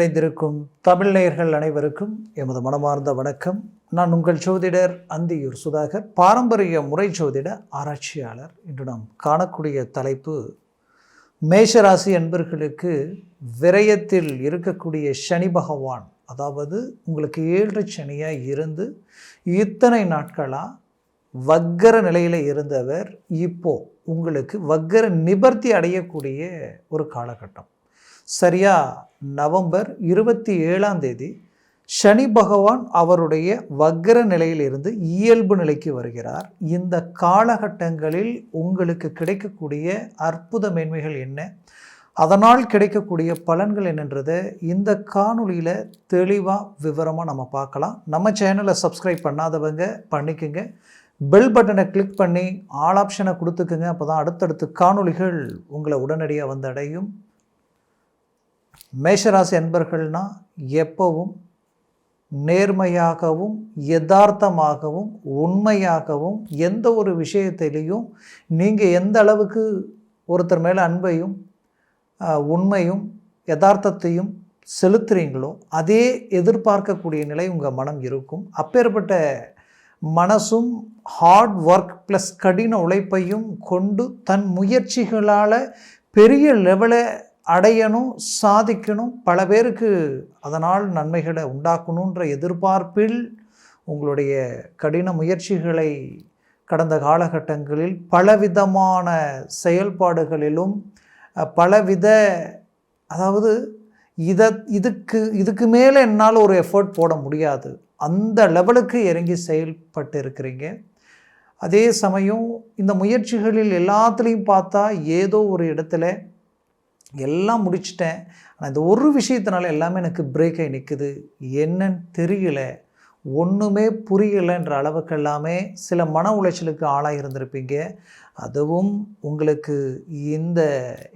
நிறைந்திருக்கும் தமிழ்நேயர்கள் அனைவருக்கும் எமது மனமார்ந்த வணக்கம். நான் உங்கள் ஜோதிடர் அந்தியூர் சுதாகர். பாரம்பரிய முறை ஜோதிட ஆராய்ச்சியாளர். இன்று நாம் காணக்கூடிய தலைப்பு மேஷராசி அன்பர்களுக்கு விரயத்தில் இருக்கக்கூடிய சனி பகவான். அதாவது உங்களுக்கு ஏழு சனியாக இருந்து இத்தனை நாட்களாக வக்கர நிலையில் இருந்தவர் இப்போது உங்களுக்கு வக்கர நிபர்த்தி அடையக்கூடிய ஒரு காலகட்டம். சரியா? நவம்பர் இருபத்தி ஏழாம் தேதி சனி பகவான் அவருடைய வக்ர நிலையிலிருந்து இயல்பு நிலைக்கு வருகிறார். இந்த காலகட்டங்களில் உங்களுக்கு கிடைக்கக்கூடிய அற்புத மேன்மைகள் என்ன? அதனால் கிடைக்கக்கூடிய பலன்கள் என்னன்றதை? இந்த காணொளியில் தெளிவாக விவரமாக நம்ம பார்க்கலாம். நம்ம சேனலை சப்ஸ்கிரைப் பண்ணாதவங்க பண்ணிக்கோங்க. பெல் பட்டனை கிளிக் பண்ணி ஆல் ஆப்ஷனை கொடுத்துக்குங்க. அப்போ தான் அடுத்தடுத்து காணொளிகள் உங்களை உடனடியாக வந்து அடையும் மேஷராசி அன்பர்கள்னா எப்பவும் நேர்மையாகவும் யதார்த்தமாகவும் உண்மையாகவும் எந்த ஒரு விஷயத்திலையும் நீங்கள் எந்த அளவுக்கு ஒருத்தர் மேலே அன்பையும் உண்மையும் யதார்த்தத்தையும் செலுத்துகிறீங்களோ அதே எதிர்பார்க்கக்கூடிய நிலை உங்கள் மனம் இருக்கும். அப்பேற்பட்ட மனசும் ஹார்ட் ஒர்க் ப்ளஸ் கடின உழைப்பையும் கொண்டு தன் முயற்சிகளால் பெரிய லெவலை அடையணும் சாதிக்கணும் பல பேருக்கு அதனால் நன்மைகளை உண்டாக்கணுன்ற எதிர்பார்ப்பில் உங்களுடைய கடின முயற்சிகளை கடந்த காலகட்டங்களில் பலவிதமான செயல்பாடுகளிலும் பலவித அதாவது இதை இதுக்கு இதுக்கு மேலே என்னால் ஒரு எஃபர்ட் போட முடியாது. அந்த லெவலுக்கு இறங்கி செயல்பட்டு இருக்கிறீங்க அதே சமயம் இந்த முயற்சிகளில் எல்லாத்துலேயும் பார்த்தா ஏதோ ஒரு இடத்துல எல்லாம் முடிச்சிட்டேன். ஆனால் இந்த ஒரு விஷயத்தினால எல்லாமே எனக்கு பிரேக் ஆகி நிற்குது என்னன்னு தெரியல. ஒன்றுமே புரியலைன்ற அளவுக்கு எல்லாமே சில மன உளைச்சலுக்கு ஆளாக இருந்திருப்பீங்க. அதுவும் உங்களுக்கு இந்த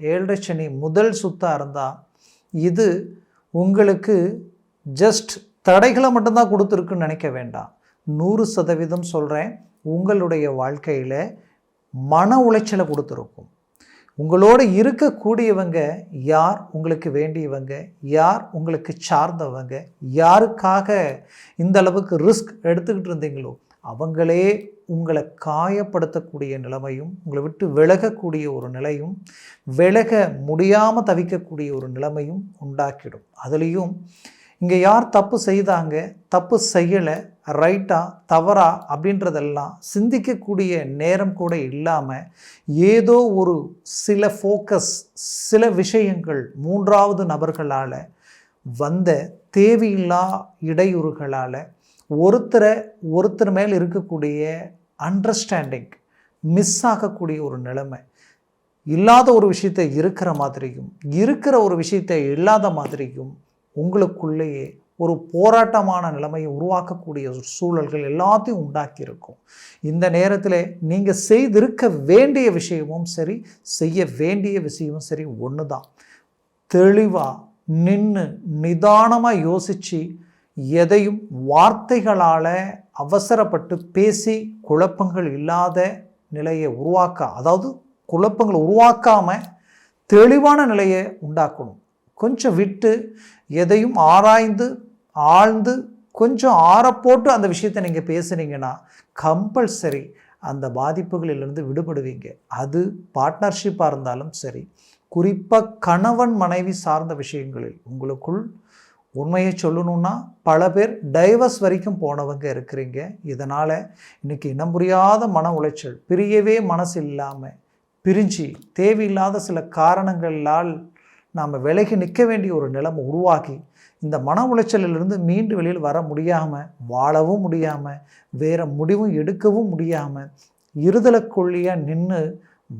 ஏழரை சனி முதல் சுத்தாக இருந்தால் இது உங்களுக்கு ஜஸ்ட் தடைகளை மட்டும்தான் கொடுத்துருக்குன்னு நினைக்க வேண்டாம். நூறு சதவீதம் சொல்கிறேன் உங்களுடைய வாழ்க்கையில் மன உளைச்சலை கொடுத்துருக்கும். உங்களோட இருக்கக்கூடியவங்க யார்? உங்களுக்கு வேண்டியவங்க. யார்? உங்களுக்கு சார்ந்தவங்க. யாருக்காக இந்த அளவுக்கு ரிஸ்க் எடுத்துக்கிட்டு இருந்தீங்களோ அவங்களே உங்களை காயப்படுத்தக்கூடிய நிலைமையும் உங்களை விட்டு விலகக்கூடிய ஒரு நிலையும் விலக முடியாமல் தவிக்கக்கூடிய ஒரு நிலைமையும் உண்டாக்கிடும். அதுலேயும் இங்கே யார் தப்பு செய்தாங்க தப்பு செய்யலை ரைட்டா தவறா அப்படின்றதெல்லாம் சிந்திக்கக்கூடிய நேரம் கூட இல்லாமல் ஏதோ ஒரு சில ஃபோக்கஸ் சில விஷயங்கள் மூன்றாவது நபர்களால் வந்த தேவையில்லா இடையூறுகளால் ஒருத்தரை ஒருத்தர் மேல் இருக்கக்கூடிய அண்டர்ஸ்டாண்டிங் மிஸ் ஆகக்கூடிய ஒரு நிலைமை இல்லாத ஒரு விஷயத்தை இருக்கிற மாதிரியும் இருக்கிற ஒரு விஷயத்தை இல்லாத மாதிரியும் உங்களுக்குள்ளேயே ஒரு போராட்டமான நிலைமையை உருவாக்கக்கூடிய சூழல்கள் எல்லாத்தையும் உண்டாக்கியிருக்கும். இந்த நேரத்தில் நீங்கள் செய்திருக்க வேண்டிய விஷயமும் சரி செய்ய வேண்டிய விஷயமும் சரி ஒன்று தான் தெளிவாக நின்று நிதானமாக யோசித்து எதையும் வார்த்தைகளால் அவசரப்பட்டு பேசி குழப்பங்கள் இல்லாத நிலையை உருவாக்க அதாவது குழப்பங்களை உருவாக்காமல் தெளிவான நிலையை உண்டாக்கணும். கொஞ்சம் விட்டு எதையும் ஆராய்ந்து ஆழ்ந்து கொஞ்சம் ஆறப்போட்டு அந்த விஷயத்தை நீங்கள் பேசுனீங்கன்னா கம்பல்சரி அந்த பாதிப்புகளிலிருந்து விடுபடுவீங்க. அது பார்ட்னர்ஷிப்பாக இருந்தாலும் சரி குறிப்பாக கணவன் மனைவி சார்ந்த விஷயங்களில் உங்களுக்குள் உண்மையை சொல்லணும்னா பல பேர் டைவர்ஸ் வரைக்கும் போனவங்க இருக்கிறீங்க. இதனால் இன்றைக்கி இனம் புரியாத மன உளைச்சல் பிரியவே மனசு இல்லாமல் பிரிஞ்சு தேவையில்லாத சில காரணங்களால் நாம் விலகி நிற்க வேண்டிய ஒரு நிலைமை உருவாக்கி இந்த மன உளைச்சலிலிருந்து மீண்டு வெளியில் வர முடியாமல் வாழவும் முடியாமல் வேறு முடிவும் எடுக்கவும் முடியாமல் இருதலைக்கொள்ளியாக நின்று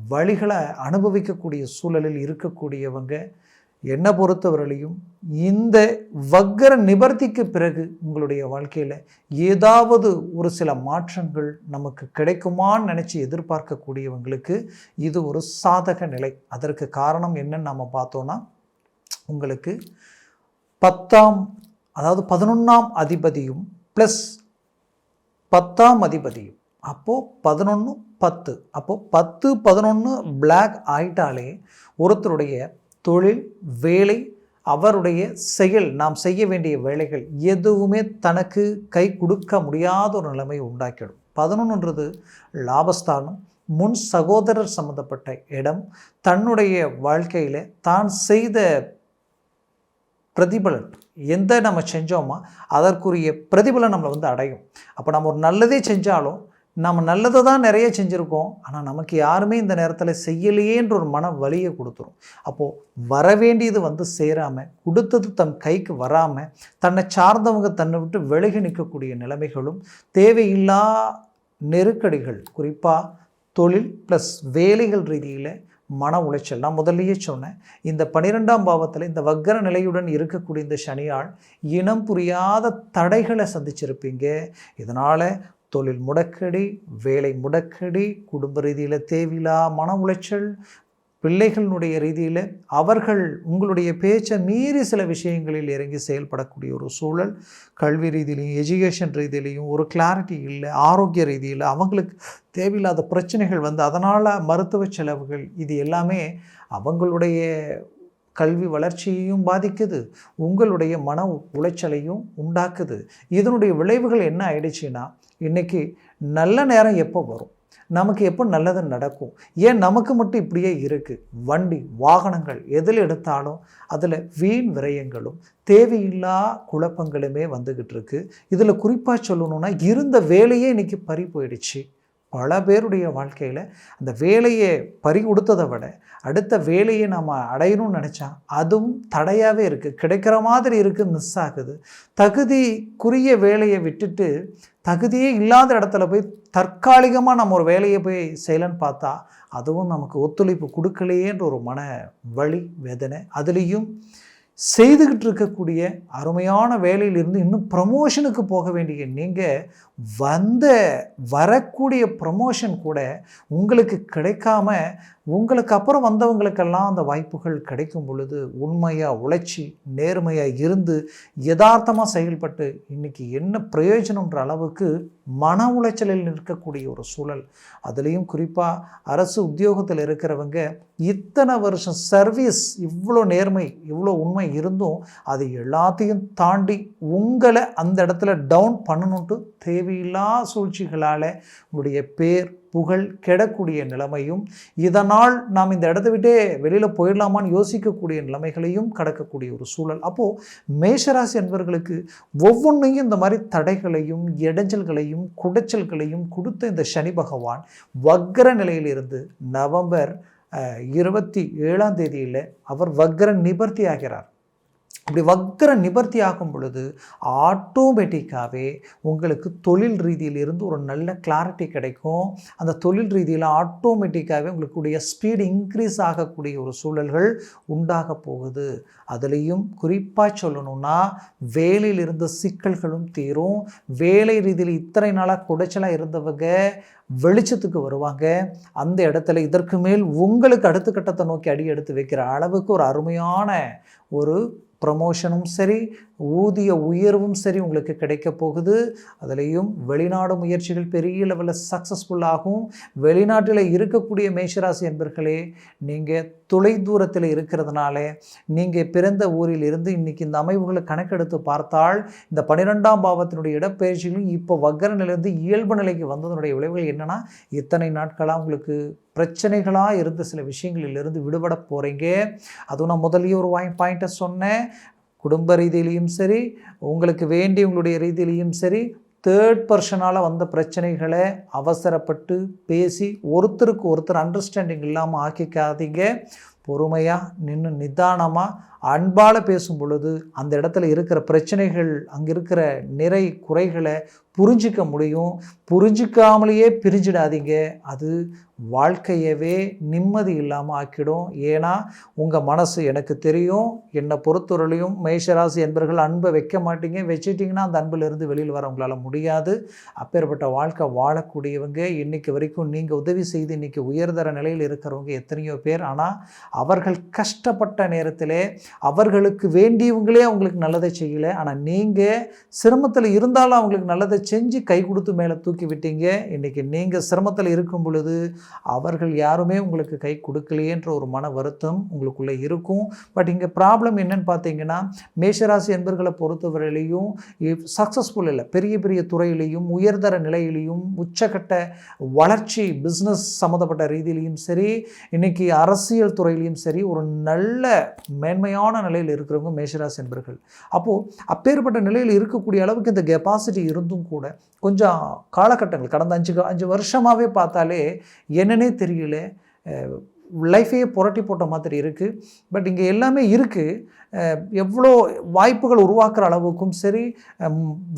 வழிகளை அனுபவிக்கக்கூடிய சூழலில் இருக்கக்கூடியவங்க என்னை பொறுத்தவரையிலையும் இந்த வக்கர நிபர்த்திக்கு பிறகு உங்களுடைய வாழ்க்கையில் ஏதாவது ஒரு சில மாற்றங்கள் நமக்கு கிடைக்குமான்னு நினச்சி எதிர்பார்க்கக்கூடியவங்களுக்கு இது ஒரு சாதக நிலை. அதற்கு காரணம் என்னன்னு நம்ம பார்த்தோன்னா உங்களுக்கு பத்தாம் அதாவது பதினொன்றாம் அதிபதியும் ப்ளஸ் பத்தாம் அதிபதியும். அப்போது பதினொன்று பத்து. அப்போது பத்து பதினொன்று பிளாக் ஆயிட்டாலே ஒருத்தருடைய தொழில் வேலை அவருடைய செயல் நாம் செய்ய வேண்டிய வேலைகள் எதுவுமே தனக்கு கை கொடுக்க முடியாத ஒரு நிலைமை உண்டாக்கிடும் பதினொன்றுன்றது லாபஸ்தானம். முன் சகோதரர் சம்மந்தப்பட்ட இடம் தன்னுடைய வாழ்க்கையில் தான் செய்த பிரதிபலன். எந்த நம்ம செஞ்சோமோ அதற்குரிய பிரதிபலன் நம்மளை வந்து அடையும். அப்போ நம்ம ஒரு நல்லதே செஞ்சாலும் நம்ம நல்லதை தான் நிறைய செஞ்சுருக்கோம். ஆனால் நமக்கு யாருமே இந்த நேரத்தில் செய்யலையேன்ற ஒரு மன வழியை கொடுத்துரும். அப்போது வர வேண்டியது வந்து சேராமல் கொடுத்தது தன் கைக்கு வராமல் தன்னை சார்ந்தவங்க தன்னை விட்டு விலகி நிற்கக்கூடிய நிலைமைகளும் தேவையில்லா நெருக்கடிகள் குறிப்பாக தொழில் ப்ளஸ் வேலைகள் ரீதியில் மன உளைச்சல். நான் முதல்லையே சொன்னேன் இந்த பனிரெண்டாம் பாவத்தில் இந்த வக்கர நிலையுடன் இருக்கக்கூடிய இந்த சனியால் இனம் புரியாத தடைகளை சந்திச்சிருப்பீங்க. இதனால் தொழில் முடக்கடி வேலை முடக்கடி குடும்ப ரீதியில் தேவையில்லா மன உளைச்சல் பிள்ளைகளினுடைய ரீதியில் அவர்கள் உங்களுடைய பேச்சை மீறி சில விஷயங்களில் இறங்கி செயல்படக்கூடிய ஒரு சூழல் கல்வி ரீதியிலையும் எஜுகேஷன் ரீதியிலையும் ஒரு கிளாரிட்டி இல்லை ஆரோக்கிய ரீதியில் அவங்களுக்கு தேவையில்லாத பிரச்சனைகள் வந்து அதனால் மருத்துவ செலவுகள் இது எல்லாமே அவங்களுடைய கல்வி வளர்ச்சியையும் பாதிக்குது உங்களுடைய மன உளைச்சலையும் உண்டாக்குது. இதனுடைய விளைவுகள் என்ன ஆயிடுச்சுன்னா இன்றைக்கி நல்ல நேரம் எப்போ வரும்? நமக்கு எப்போ நல்லது நடக்கும்? ஏன் நமக்கு மட்டும் இப்படியே இருக்குது வண்டி வாகனங்கள் எதில் எடுத்தாலும் அதில் வீண் விரயங்களும் தேவையில்லா குழப்பங்களுமே வந்துக்கிட்டு இருக்குது இதில் குறிப்பாக சொல்லணுன்னா இருந்த வேலையே இன்றைக்கி பறி போயிடுச்சு. பல பேருடைய வாழ்க்கையில் அந்த வேலையை பறி கொடுத்ததை விட அடுத்த வேலையை நம்ம அடையணும்னு நினச்சா அதுவும் தடையாகவே இருக்குது கிடைக்கிற மாதிரி இருக்குது மிஸ் ஆகுது. தகுதிக்குரிய வேலையை விட்டுட்டு தகுதியே இல்லாத இடத்துல போய் தற்காலிகமாக நம்ம ஒரு வேலையை போய் செய்யலன்னு பார்த்தா அதுவும் நமக்கு ஒத்துழைப்பு கொடுக்கலையேன்ற ஒரு மன வழி வேதனை அதுலேயும் செய்துக்கிட்டு இருக்கக்கூடிய அருமையான வேலையிலிருந்து இன்னும் ப்ரமோஷனுக்கு போக வேண்டிய நீங்கள் வந்த வரக்கூடிய ப்ரமோஷன் கூட உங்களுக்கு கிடைக்காம உங்களுக்கு அப்புறம் வந்தவங்களுக்கெல்லாம் அந்த வாய்ப்புகள் கிடைக்கும் பொழுது உண்மையாக உழைச்சி நேர்மையாக இருந்து யதார்த்தமாக செயல்பட்டு இன்றைக்கி என்ன பிரயோஜனன்ற அளவுக்கு மன உளைச்சலில் நிற்கக்கூடிய ஒரு சூழல். அதுலேயும் குறிப்பாக அரசு உத்தியோகத்தில் இருக்கிறவங்க இத்தனை வருஷம் சர்வீஸ் இவ்வளோ நேர்மை இவ்வளோ உண்மை இருந்தும் அது எல்லாத்தையும் தாண்டி உங்களை அந்த இடத்துல டவுன் பண்ணணுன்ட்டு தேவையில்லா சூழ்ச்சிகளால் உங்களுடைய பேர் புகழ் கெடக்கூடிய நிலைமையும் இதனால் நாம் இந்த இடத்த விட்டே வெளியில் போயிடலாமான்னு யோசிக்கக்கூடிய நிலைமைகளையும் கடக்கக்கூடிய ஒரு சூழல். அப்போது மேஷராசி என்பவர்களுக்கு ஒவ்வொன்றையும் இந்த மாதிரி தடைகளையும் இடைஞ்சல்களையும் குடைச்சல்களையும் கொடுத்த இந்த சனி பகவான் வக்கர நிலையிலிருந்து நவம்பர் இருபத்தி ஏழாம் தேதியில் அவர் வக்கர நிபர்த்தி ஆகிறார். அப்படி வக்கர நிபர்த்தி ஆகும் பொழுது ஆட்டோமேட்டிக்காகவே உங்களுக்கு தொழில் ரீதியிலிருந்து ஒரு நல்ல கிளாரிட்டி கிடைக்கும். அந்த தொழில் ரீதியில் ஆட்டோமேட்டிக்காகவே உங்களுக்குடைய ஸ்பீடு இன்க்ரீஸ் ஆகக்கூடிய ஒரு சூழல்கள் உண்டாக போகுது. அதுலேயும் குறிப்பாக சொல்லணும்னா வேலையில் இருந்த சிக்கல்களும் தீரும். வேலை ரீதியில் இத்தனை நாளாக குடைச்சலாக இருந்தவங்க வெளிச்சத்துக்கு வருவாங்க. அந்த இடத்துல இதற்கு மேல் உங்களுக்கு அடுத்த கட்டத்தை நோக்கி அடி எடுத்து வைக்கிற அளவுக்கு ஒரு அருமையான ஒரு ப்ரமோஷனும் சரி ஊதிய உயர்வும் சரி உங்களுக்கு கிடைக்க போகுது. அதுலேயும் வெளிநாடு முயற்சிகள் பெரிய லெவலில் சக்ஸஸ்ஃபுல் ஆகும். வெளிநாட்டில் இருக்கக்கூடிய மேஷராசி என்பர்களே நீங்கள் தொலை தூரத்தில் இருக்கிறதுனால நீங்கள் பிறந்த ஊரில் இருந்து இன்றைக்கி இந்த அமைவுகளை கணக்கெடுத்து பார்த்தால் இந்த பன்னிரெண்டாம் பாவத்தினுடைய இடப்பெயர்ச்சிகளும் இப்போ வக்கர நிலையிலிருந்து இயல்பு நிலைக்கு வந்ததனுடைய விளைவுகள் என்னென்னா இத்தனை நாட்களாக உங்களுக்கு பிரச்சனைகளாக இருந்த சில விஷயங்களிலிருந்து விடுபட போகிறீங்க அதுவும் நான் முதலியே ஒரு வாய் பாயிண்ட்டை சொன்னேன். குடும்ப ரீதியிலையும் சரி உங்களுக்கு வேண்டியவங்களுடைய ரீதியிலையும் சரி தேர்ட் பர்சனால் வந்த பிரச்சனைகளை அவசரப்பட்டு பேசி ஒருத்தருக்கு ஒருத்தர் அண்டர்ஸ்டாண்டிங் இல்லாமல் ஆக்கிக்காதீங்க. பொறுமையாக நின்று நிதானமாக அன்பால் பேசும் பொழுது அந்த இடத்துல இருக்கிற பிரச்சனைகள் அங்கே இருக்கிற நிறை குறைகளை புரிஞ்சிக்க முடியும். புரிஞ்சிக்காமலேயே பிரிஞ்சிடாதீங்க. அது வாழ்க்கையவே நிம்மதி இல்லாமல் ஆக்கிடும். ஏன்னா உங்கள் மனசு எனக்கு தெரியும். என்னை பொறுத்தவரையிலையும் மேஷராசி என்பர்கள் அன்பை வைக்க மாட்டீங்க. வச்சுட்டிங்கன்னா அந்த அன்பிலிருந்து வெளியில் வர உங்களால் முடியாது. அப்பேற்பட்ட வாழ்க்கை வாழக்கூடியவங்க இன்றைக்கி வரைக்கும் நீங்கள் உதவி செய்து இன்றைக்கி உயர்தர நிலையில் இருக்கிறவங்க எத்தனையோ பேர். ஆனால் அவர்கள் கஷ்டப்பட்ட நேரத்திலே அவர்களுக்கு வேண்டியவங்களே அவங்களுக்கு நல்லதை செய்யலை. ஆனால் நீங்கள் சிரமத்தில் இருந்தாலும் அவங்களுக்கு நல்லதை செஞ்சு கை கொடுத்து மேலே தூக்கி விட்டீங்க. இன்றைக்கி நீங்கள் சிரமத்தில் இருக்கும் பொழுது அவர்கள் யாருமே உங்களுக்கு கை கொடுக்கலையேன்ற ஒரு மன வருத்தம் உங்களுக்குள்ளே இருக்கும். பட் இங்கே ப்ராப்ளம் என்னன்னு பார்த்தீங்கன்னா மேஷராசி என்பர்களை பொறுத்தவரையிலையும் சக்ஸஸ்ஃபுல் இல்லை பெரிய பெரிய துறையிலையும் உயர்தர நிலையிலையும் உச்சக்கட்ட வளர்ச்சி பிஸ்னஸ் சம்மந்தப்பட்ட ரீதியிலையும் சரி இன்றைக்கி அரசியல் துறையிலையும் சரி ஒரு நல்ல மேன்மையான நிலையில் இருக்கிறவங்க மேஷராசி என்பர்கள். அப்போது அப்பேற்பட்ட நிலையில் இருக்கக்கூடிய அளவுக்கு இந்த கெப்பாசிட்டி இருந்தும் கூட கொஞ்சம் காலகட்டங்கள் கடந்த அஞ்சு அஞ்சு வருஷமாகவே பார்த்தாலே என்னன்னே தெரியல. லைஃபையே புரட்டி போட்ட மாதிரி இருக்குது பட் இங்கே எல்லாமே இருக்குது எவ்வளோ வாய்ப்புகள் உருவாக்குற அளவுக்கும் சரி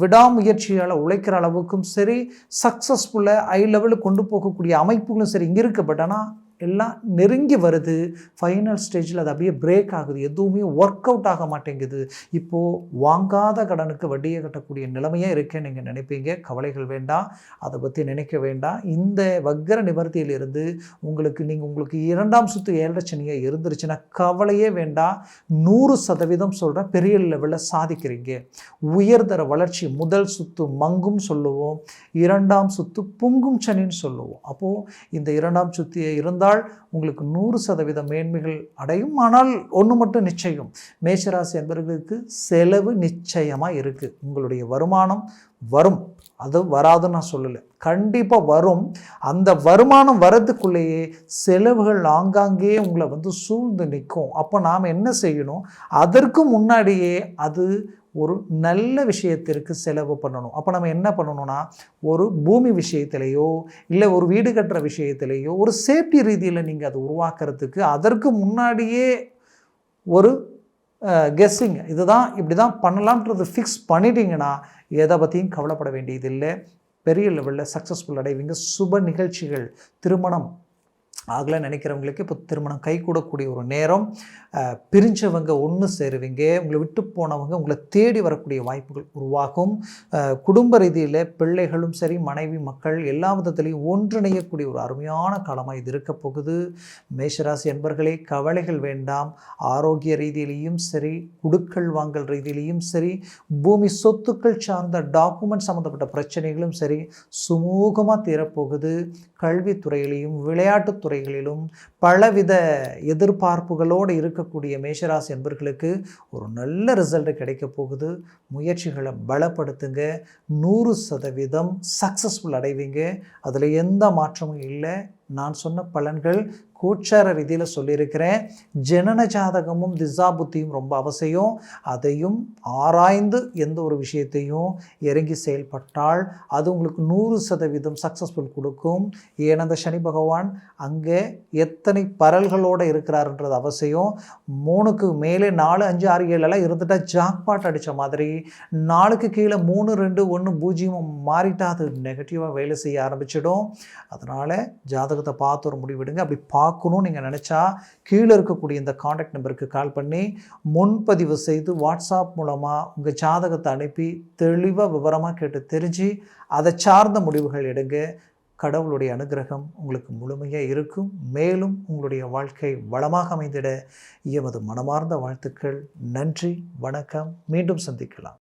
விடாமுயற்சியால் உழைக்கிற அளவுக்கும் சரி சக்ஸஸ்ஃபுல்லாக ஐ லெவலுக்கு கொண்டு போகக்கூடிய அமைப்புகளும் சரி இங்கே இருக்குது பட் ஆனால் எல்லாம் நெருங்கி வருது. ஃபைனல் ஸ்டேஜில் அது அப்படியே பிரேக் ஆகுது. எதுவுமே ஒர்க் அவுட் ஆக மாட்டேங்குது. இப்போது வாங்காத கடனுக்கு வட்டியை கட்டக்கூடிய நிலைமையாக இருக்கேன்னு நீங்கள் நினைப்பீங்க. கவலைகள் வேண்டாம். அதை பற்றி நினைக்க வேண்டாம். இந்த வக்கர நிவர்த்தியிலிருந்து உங்களுக்கு நீங்கள் உங்களுக்கு இரண்டாம் சுத்து ஏழரச்சனியாக இருந்துருச்சுன்னா கவலையே வேண்டாம். நூறு சதவீதம் சொல்கிறேன் பெரிய லெவலில் சாதிக்கிறீங்க. உயர்தர வளர்ச்சி முதல் சுத்து மங்கும் சொல்லுவோம். இரண்டாம் சுத்து பொங்கும் சனின்னு சொல்லுவோம். அப்போது இந்த இரண்டாம் சுத்தியை இருந்தால் இருந்தால் உங்களுக்கு நூறு சதவீத மேன்மைகள் அடையும். ஆனால் ஒன்று மட்டும் நிச்சயம். மேஷராசி என்பவர்களுக்கு செலவு நிச்சயமாக இருக்குது உங்களுடைய வருமானம் வரும். அது வராதுன்னு நான் சொல்லலை. கண்டிப்பாக வரும். அந்த வருமானம் வரதுக்குள்ளேயே செலவுகள் ஆங்காங்கே உங்களை வந்து சூழ்ந்து நிற்கும். அப்போ நாம் என்ன செய்யணும்? அதற்கு முன்னாடியே அது ஒரு நல்ல விஷயத்திற்கு செலவு பண்ணணும். அப்போ நம்ம என்ன பண்ணணும்னா ஒரு பூமி விஷயத்திலேயோ இல்லை ஒரு வீடு கட்டுற விஷயத்திலேயோ ஒரு சேஃப்டி ரீதியில் நீங்கள் அதை உருவாக்குறதுக்கு அதற்கு முன்னாடியே ஒரு கெஸ்ஸிங் இதுதான் இப்படி தான் பண்ணலான்றது ஃபிக்ஸ் பண்ணிட்டீங்கன்னா எதை பற்றியும் கவலைப்பட வேண்டியதில்லை. பெரிய லெவலில் சக்ஸஸ்ஃபுல் அடைவீங்க. சுப நிகழ்ச்சிகள் திருமணம் ஆகலை நினைக்கிறவங்களுக்கு இப்போ திருமணம் கை கூடக்கூடிய ஒரு நேரம் பிரிஞ்சவங்க ஒன்று சேருவீங்க. உங்களை விட்டு போனவங்க உங்களை தேடி வரக்கூடிய வாய்ப்புகள் உருவாகும். குடும்ப ரீதியில் பிள்ளைகளும் சரி மனைவி மக்கள் எல்லா விதத்திலையும் ஒன்றிணையக்கூடிய ஒரு அருமையான காலமாக இது இருக்க போகுது. மேஷராசி என்பர்களே கவலைகள் வேண்டாம். ஆரோக்கிய ரீதியிலையும் சரி குடுக்கல் வாங்கல் ரீதியிலையும் சரி பூமி சொத்துக்கள் சார்ந்த டாக்குமெண்ட் சம்மந்தப்பட்ட பிரச்சனைகளும் சரி சுமூகமாக தீரப்போகுது. கல்வித்துறையிலையும் விளையாட்டுத்துறை விளையாட்டுத்துறைகளிலும் பலவித எதிர்பார்ப்புகளோடு இருக்கக்கூடிய மேஷராசி என்பர்களுக்கு ஒரு நல்ல ரிசல்ட் கிடைக்க போகுது. முயற்சிகளை பலப்படுத்துங்க. நூறு சதவீதம் சக்ஸஸ்ஃபுல் அடைவீங்க. அதில் எந்த மாற்றமும் இல்லை. நான் சொன்ன பலன்கள் கோச்சார ரீதியில் சொல்லியிருக்கிறேன். ஜனன ஜாதகமும் திசா புத்தியும் ரொம்ப அவசியம். அதையும் ஆராய்ந்து எந்த ஒரு விஷயத்தையும் இறங்கி செயல்பட்டால் அது உங்களுக்கு நூறு சதவீதம் சக்ஸஸ்ஃபுல் கொடுக்கும். ஏன் அந்த சனி பகவான் அங்கே எத்தனை பரல்களோடு இருக்கிறாருன்றது அவசியம். மூணுக்கு மேலே நாலு அஞ்சு ஆறு ஏழெல்லாம் இருந்துட்டால் ஜாக்பாட் அடித்த மாதிரி. நாளுக்கு கீழே மூணு ரெண்டு ஒன்று பூஜ்ஜியம் மாறிட்டால் அது நெகட்டிவாக வேலை செய்ய ஆரம்பிச்சிடும். அதனால் ஜாதகத்தை பார்த்து ஒரு முடிவெடுங்க அப்படி பா பார்க்கணும்னு நீங்கள் நினச்சா கீழே இருக்கக்கூடிய இந்த காண்டாக்ட் நம்பருக்கு கால் பண்ணி முன்பதிவு செய்து வாட்ஸ்அப் மூலமாக உங்கள் ஜாதகத்தை அனுப்பி தெளிவாக விவரமாக கேட்டு தெரிஞ்சு அதை சார்ந்த முடிவுகள் எடுங்க. கடவுளுடைய அனுகிரகம் உங்களுக்கு முழுமையாக இருக்கும். மேலும் உங்களுடைய வாழ்க்கை வளமாக அமைந்திட எமது மனமார்ந்த வாழ்த்துக்கள். நன்றி வணக்கம். மீண்டும் சந்திக்கலாம்.